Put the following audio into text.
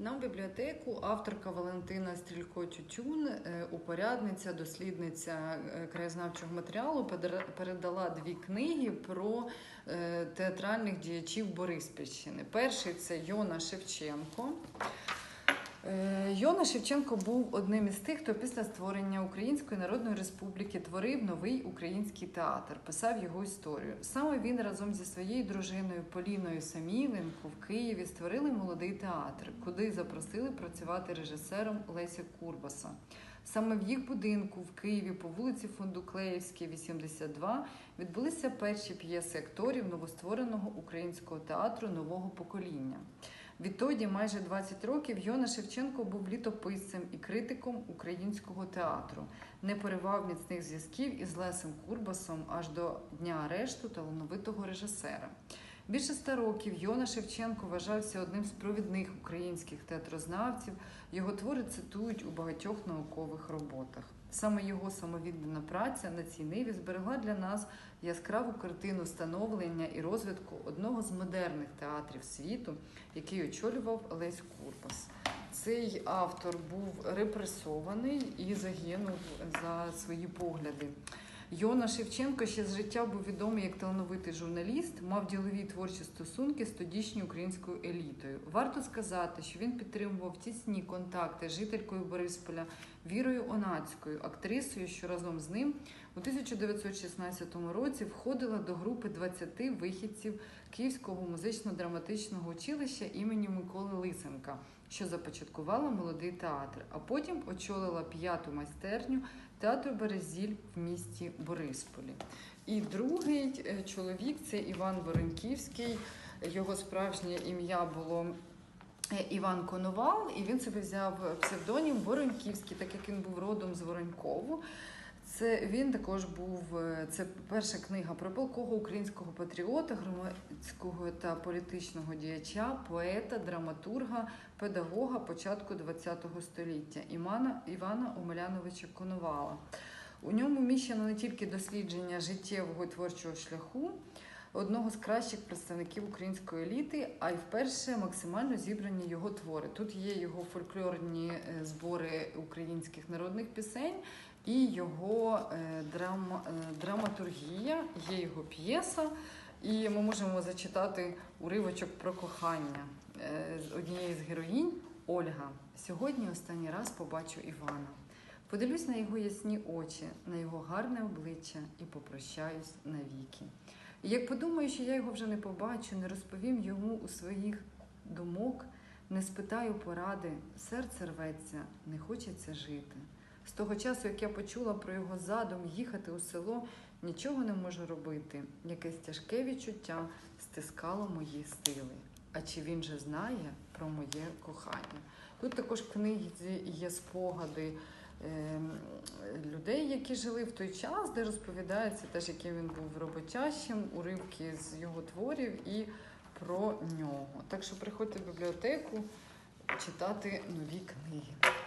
Нам бібліотеку авторка Валентина Стрілько Тютюн, е, упорядниця, дослідниця е, краєзнавчого матеріалу, передала дві книги про е, театральних діячів Бориспільщини. Перший це Йона Шевченко. Е, Йона Шевченко був одним із тих, хто після створення Української Народної Республіки творив новий український театр, писав його історію. Саме він разом зі своєю дружиною Поліною Саміленко в Києві створили молодий театр, куди запросили працювати режисером Леся Курбаса. Саме в їх будинку в Києві по вулиці Фундуклеївській, 82, відбулися перші п'єси акторів новоствореного українського театру нового покоління. Відтоді, майже 20 років, Йона Шевченко був літописцем і критиком українського театру, не поривав міцних зв'язків із Лесем Курбасом аж до дня арешту талановитого режисера. Більше ста років Йона Шевченко вважався одним з провідних українських театрознавців. Його твори цитують у багатьох наукових роботах. Саме його самовіддана праця на цій ниві зберегла для нас яскраву картину становлення і розвитку одного з модерних театрів світу, який очолював Лесь Курбас. Цей автор був репресований і загинув за свої погляди. Йона Шевченко ще з життя був відомий як талановитий журналіст, мав ділові творчі стосунки з тодішньою українською елітою. Варто сказати, що він підтримував тісні контакти з жителькою Борисполя Вірою Онацькою, актрисою, що разом з ним у 1916 році входила до групи 20 вихідців Київського музично-драматичного училища імені Миколи Лисенка, що започаткувала молодий театр, а потім очолила п'яту майстерню театру Березіль в місті Борисполі. І другий е, чоловік це Іван Воронківський. Його справжнє ім'я було Іван Коновал, і він себе взяв псевдонім Воронківський, так як він був родом з Воронькову. Це він також був. е, Це перша книга про палкого українського патріота, громадського та політичного діяча, поета, драматурга, педагога початку ХХ століття Імана Івана Омеляновича Коновала. У ньому міщено не тільки дослідження життєвого творчого шляху одного з кращих представників української еліти, а й вперше максимально зібрані його твори. Тут є його фольклорні е, збори українських народних пісень і його е, драма, е, драматургія, є його п'єса. І ми можемо зачитати уривочок про кохання з однієї з героїнь Ольга. Сьогодні останній раз побачу Івана. Подивлюсь на його ясні очі, на його гарне обличчя і попрощаюсь навіки. І як подумаю, що я його вже не побачу, не розповім йому у своїх думок, не спитаю поради, серце рветься, не хочеться жити. З того часу, як я почула про його задум їхати у село, нічого не можу робити. Якесь тяжке відчуття стискало мої сили. А чи він же знає про моє кохання? Тут також в книзі є спогади людей, які жили в той час, де розповідається теж, яким він був роботящим, уривки з його творів і про нього. Так що приходьте в бібліотеку читати нові книги.